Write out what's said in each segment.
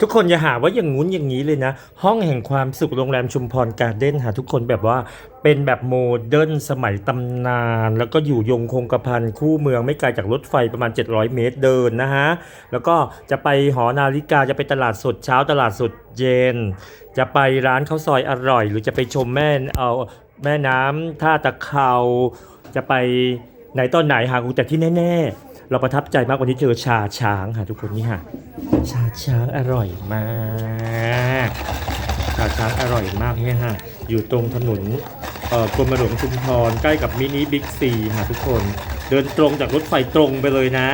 ทุกคนอย่าหาว่าอย่างงู้นอย่างนี้เลยนะ ห้องแห่งความสุขโรงแรมชุมพรการ์เด้นหาทุกคนแบบว่าเป็นแบบโมเดิร์นสมัยตำนาน แล้วก็อยู่ยงคงกระพันคู่เมืองไม่ไกลจากรถไฟประมาณ 700 เมตรเดินนะฮะ แล้วก็จะไปหอนาฬิกาจะไปตลาดสดเช้าตลาดสดเย็น จะไปร้านข้าวซอยอร่อย หรือจะไปชมแม่เอาแม่น้ำท่าตะเเขาจะไปไหนตอนไหนหากูแต่ที่แน่ ๆ เราประทับใจมากวันนี้เจอชาช้างค่ะทุกคนนี่ค่ะชาช้างอร่อยมากชาช้างอร่อยมากเนี่ยฮะอยู่ตรงถนนกรมหลวงชุมพรใกล้กับมินิบิ๊กซีฮะทุกคน เดินตรงจากรถไฟตรงไปเลยนะ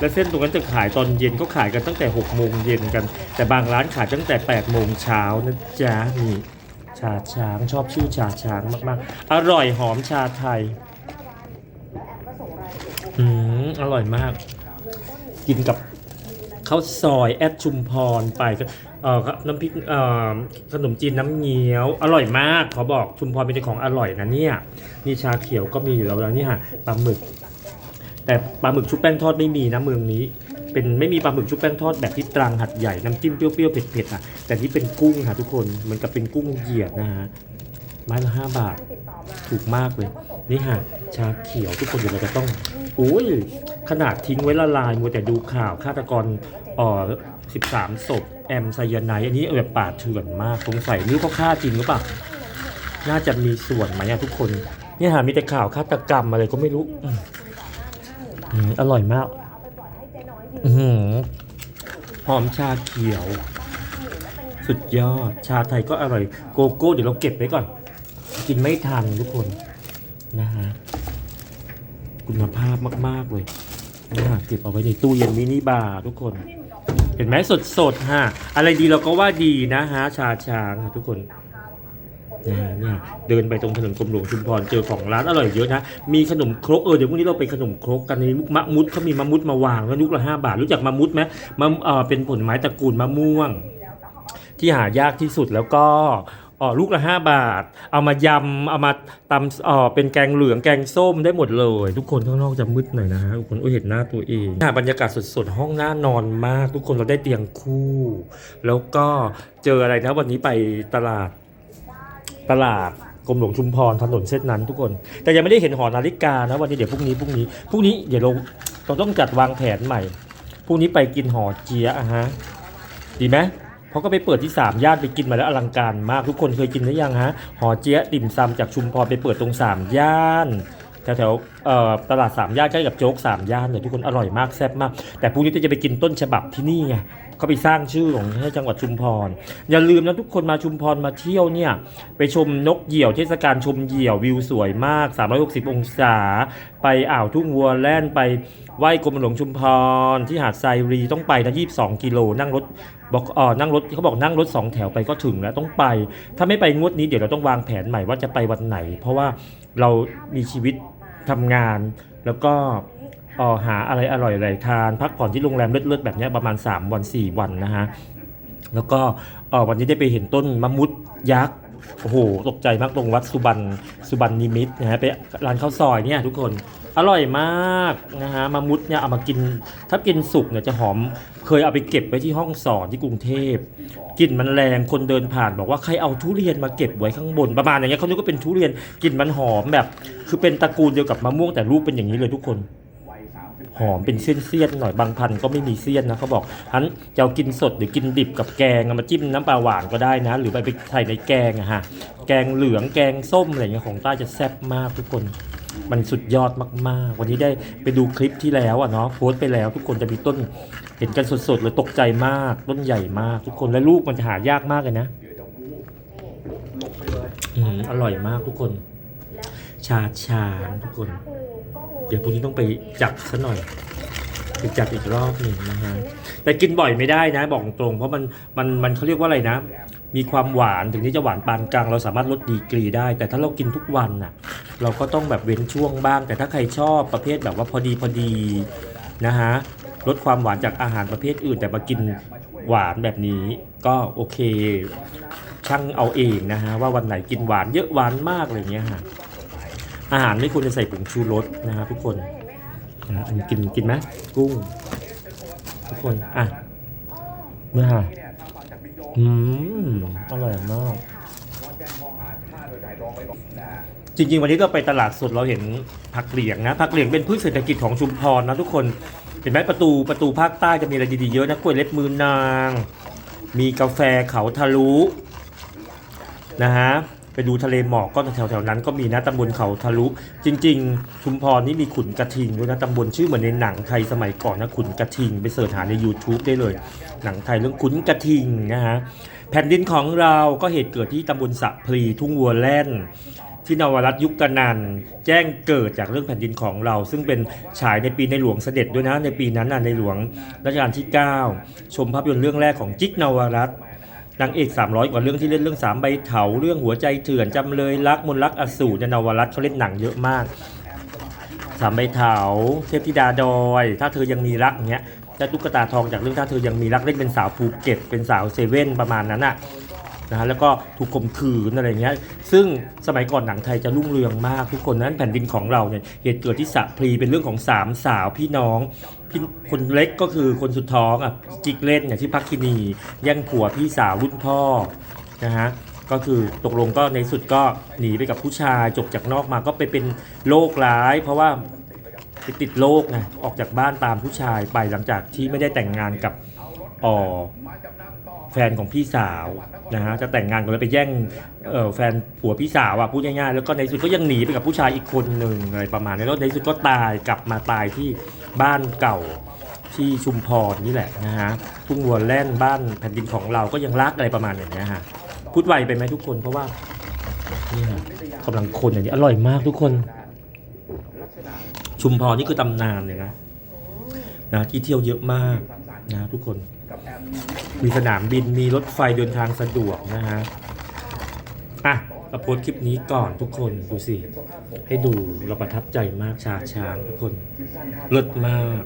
และเส้นตรงนั้นจะขายตอนเย็นก็ขายกันตั้งแต่6โมงเย็นกัน แต่บางร้านขายตั้งแต่8โมงเช้านะจ๊ะนี่ชาช้างชอบชื่อชาช้างมากๆ อร่อยหอมชาไทยอืม อร่อยมาก กินกับข้าวซอยแอดชุมพรไปก็เอ่อน้ำพริกเอ่อขนมจีนน้ำเงี้ยว อร่อยมากขอบอกชุมพรเป็นของอร่อยนะเนี่ยนี่ชาเขียวก็มีอยู่แล้วนะเนี่ยปลาหมึก แต่ปลาหมึกชุบแป้งทอดไม่มีนะเมืองนี้ เป็นไม่มีปลาหมึกชุบแป้งทอดแบบที่ตรังหัดใหญ่น้ำจิ้มเปรี้ยวๆเผ็ดๆอะแต่ที่เป็นกุ้งค่ะทุกคนเหมือนกับเป็นกุ้งเหยียดนะฮะ ไม้ละห้าบาท ถูกมากเลย นี่ฮะชาเขียวทุกคนเดี๋ยวเราจะต้องอุ้ยขนาดทิ้งไว้ละลายมัวแต่ดูข่าวฆาตกรอ่อ13ศพ แอมไซยาไนอันนี้แบบป่าเถื่อนมากสงสัยนี่เขาฆ่าจริงหรือเปล่าน่าจะมีส่วนไหมอะทุกคนเนี่ยฮะมีแต่ข่าวฆาตกรรมอะไรก็ไม่รู้อืมอร่อยมากหอมชาเขียว สุดยอด ชาไทยก็อร่อย โกโก้ เดี๋ยวเราเก็บไว้ก่อน กินไม่ทันทุกคนนะฮะคุณภาพมาก ๆ เลยนะะเก็บเอาไว้ในตู้เย็นมินิบาร์ทุกคน เห็นไหมสดสดๆฮะ อะไรดีเราก็ว่าดีนะฮะ ชาช้างฮะทุกคนนะฮะเนี่ยเดินไปตรงถนนกรมหลวงชุมพรเจอของร้านอร่อยเยอะนะ มีขนมครกเออเดี๋ยวพรุ่งนี้เราไปขนมครกกันในมุกมะมุดเขามีมะมุดมาวางแล้วลูกละห้าบาท รู้จักมะมุดไหมมะเออเป็นผลไม้ตระกูลมะม่วง ที่หายากที่สุดแล้วก็ อ๋อลูกละ 5 บาท เอามายำ เอามาตำเออเป็นแกงเหลืองแกงส้มได้หมดเลย ทุกคนข้างนอกจะมืดหน่อยนะฮะทุกคนโอ้ยเห็นหน้าตัวเองอะบรรยากาศสดๆ ห้องหน่านอนมาก ทุกคนเราได้เตียงคู่ แล้วก็เจออะไรนะวันนี้ไปตลาดตลาดกรมหลวงชุมพรถนนเส้นนั้นทุกคน แต่ยังไม่ได้เห็นหอนาฬิกานะวันนี้เดี๋ยวพรุ่งนี้พรุ่งนี้พรุ่งนี้เดี๋ยวเราเราต้องจัดวางแผนใหม่พรุ่งนี้ไปกินหอเจียอะฮะดีไหม เขาก็ไปเปิดที่สามย่านไปกินมาแล้วอลังการมากทุกคนเคยกินหรือยังฮะหอเจี๊ยะติ่มซำจากชุมพรไปเปิดตรงสามย่านแถว ตลาดสามย่านใกล้กับโจ๊กสามย่านเลยทุกคนอร่อยมากแซ่บมาก แต่พรุ่งนี้จะไปกินต้นฉบับที่นี่ไงเขาไปสร้างชื่อของให้จังหวัดชุมพร อย่าลืมนะทุกคนมาชุมพรมาเที่ยวเนี่ย ไปชมนกเหยี่ยวเทศกาลชมเหยี่ยววิวสวยมาก 360 องศา ไปอ่าวทุ่งวัวแล่นไปไหว้กรมหลวงชุมพร ที่หาดไซรีต้องไปนะ 22 กิโลนั่งรถบอกเออนั่งรถเขาบอกนั่งรถ 2 แถวไปก็ถึงแล้วต้องไป ถ้าไม่ไปงวดนี้เดี๋ยวเราต้องวางแผนใหม่ว่าจะไปวันไหน เพราะว่าเรามีชีวิต ทำงาน แล้วก็ออหาอะไรอร่อยอะไรทาน พักผ่อนที่โรงแรมเลิศๆแบบนี้ประมาณ 3 วัน 4 วันนะฮะ แล้วก็ออวันนี้ได้ไปเห็นต้นมะมุดยักษ์ โอ้โหตกใจมากตรงวัดสุบรรสุบรรนิมิตนะฮะไปร้านข้าวซอยเนี่ยทุกคนอร่อยมากนะฮะมะมุดเนี่ยเอามากิน ถ้ากินสุกเนี่ยจะหอม เคยเอาไปเก็บไว้ที่ห้องสอนที่กรุงเทพกลิ่นมันแรงคนเดินผ่านบอกว่าใครเอาทุเรียนมาเก็บไว้ข้างบนประมาณอย่างเงี้ยเขาคิดว่าเป็นทุเรียนกลิ่นมันหอมแบบ คือเป็นตระกูลเดียวกับมะม่วงแต่ลูกเป็นอย่างนี้เลยทุกคน หอมเป็นเสี้ยนๆหน่อยบางพันก็ไม่มีเสี้ยนนะเขาบอกอันจะเอากินสดหรือกินดิบกับแกงมาจิ้มน้ำปลาหวานก็ได้นะ หรือไปไปใส่ในแกงอะฮะแกงเหลืองแกงส้มอะไรเงี้ยของใต้จะแซ่บมากทุกคนมันสุดยอดมากๆ วันนี้ได้ไปดูคลิปที่แล้วอะเนาะโพสต์ไปแล้วทุกคนจะมีต้นเห็นกันสดๆเลยตกใจมากต้นใหญ่มาก ทุกคนและลูกมันจะหายากมากเลยนะอืมอร่อยมากทุกคน ชาชาทุกคน เดี๋ยวพรุ่งนี้ต้องไปจับซะหน่อยไปจับอีกรอบหนึ่งนะฮะแต่กินบ่อยไม่ได้นะ บอกตรง เพราะมันมันมันเขาเรียกว่าอะไรนะ มีความหวานถึงที่จะหวานปานกลาง เราสามารถลดดีกรีได้ แต่ถ้าเรากินทุกวันน่ะ เราก็ต้องแบบเว้นช่วงบ้าง แต่ถ้าใครชอบประเภทแบบว่าพอดีพอดีนะฮะลดความหวานจากอาหารประเภทอื่น แต่มากินหวานแบบนี้ก็โอเคช่างเอาเองนะฮะว่าวันไหนกินหวานเยอะหวานมากอะไรเงี้ยฮะ อาหารไม่ควรจะใส่ผงชูรสนะฮะทุกคนอันกินกินไหมกุ้ง ทุกคน อะเนี่ค่ะอืมอร่อยมาก จริง ๆ วันนี้เราไปตลาดสดเราเห็นผักเหลียงนะผักเหลียงเป็นพืชเศรษฐกิจของชุมพรนะทุกคนเห็นไหมประตูประตูภาคใต้จะมีอะไรดีๆเยอะนะกล้วยเล็บมือนาง มีกาแฟเขาทะลุนะฮะ ไปดูทะเลหมอกก็แถวๆนั้นก็มีนะตำบลเขาทะลุจริง ๆ ชุมพรนี่มีขุนกระทิงด้วยนะตำบลชื่อเหมือนในหนังไทยสมัยก่อนนะขุนกระทิง ไปเสิร์ชหาใน YouTube ได้เลย หนังไทยเรื่องขุนกระทิงนะฮะแผ่นดินของเราก็เหตุเกิดที่ตำบลสะพลีทุ่งวัวแล่นที่นวรัตยุคตะนันแจ้งเกิดจากเรื่องแผ่นดินของเรา ซึ่งเป็นฉายในปีในหลวงเสด็จด้วยนะในปีนั้นนะในหลวงรัชกาลที่ 9 ชมภาพยนตร์เรื่องแรกของจิ๊กนวรัตน์ นางเอก 300 กว่าเรื่องที่เล่นเรื่องสามใบเถาเรื่องหัวใจเถื่อนจำเลยรักมนรักอสูรนี่ยนวรัตน์เขาเล่นหนังเยอะมากสามใบเถาเทพธิดาดอย ถ้าเธอยังมีรักอย่างเงี้ยเจ้าตุ๊กตาทองจากเรื่องถ้าเธอยังมีรักเล่นเป็นสาวภูเก็ตเป็นสาวเซเว่นประมาณนั้นอะนะฮะแล้วก็ถูกข่มขืนอะไรเงี้ยซึ่งสมัยก่อนหนังไทยจะรุ่งเรืองมากทุกคนนั้นแผ่นดินของเราเนี่ยเหตุเกิดที่สะพลีเป็นเรื่องของสามสาวพี่น้อง พี่คนเล็กก็คือคนสุดท้องอะจิกเล่นเนี่ยที่พักคินีแย่งผัวพี่สาวรุ่นพ่อนะฮะก็คือตกลงก็ในสุดก็หนีไปกับผู้ชายจบจากนอกมาก็ไปเป็นโรคร้าย เพราะว่าไปติดโรคไงออกจากบ้านตามผู้ชายไปหลังจากที่ไม่ได้แต่งงานกับออแฟนของพี่สาวนะฮะจะแต่งงานกันแล้วไปแย่งเออแฟนผัวพี่สาวอะพูดง่ายๆแล้วก็ในสุดก็ยังหนีไปกับผู้ชายอีกคนหนึ่งอะไรประมาณนี้แล้วในสุดก็ตายกลับมาตายที่ บ้านเก่าที่ชุมพรนี่แหละนะฮะทุ่งวัวแล่นบ้านแผ่นดินของเราก็ยังรักอะไรประมาณอย่างเนี้ยฮะพูดไวไปไหมทุกคนเพราะว่านี่ฮะกำลังคนอย่างนี้อร่อยมากทุกคน ชุมพรนี่คือตำนานเลยนะนะที่เที่ยวเยอะมากนะทุกคนมีสนามบินมีรถไฟเดินทางสะดวกนะฮะอะ เราโพสคลิปนี้ก่อนทุกคนดูสิ ให้ดูเราประทับใจมากชาช้างทุกคนเลิศมาก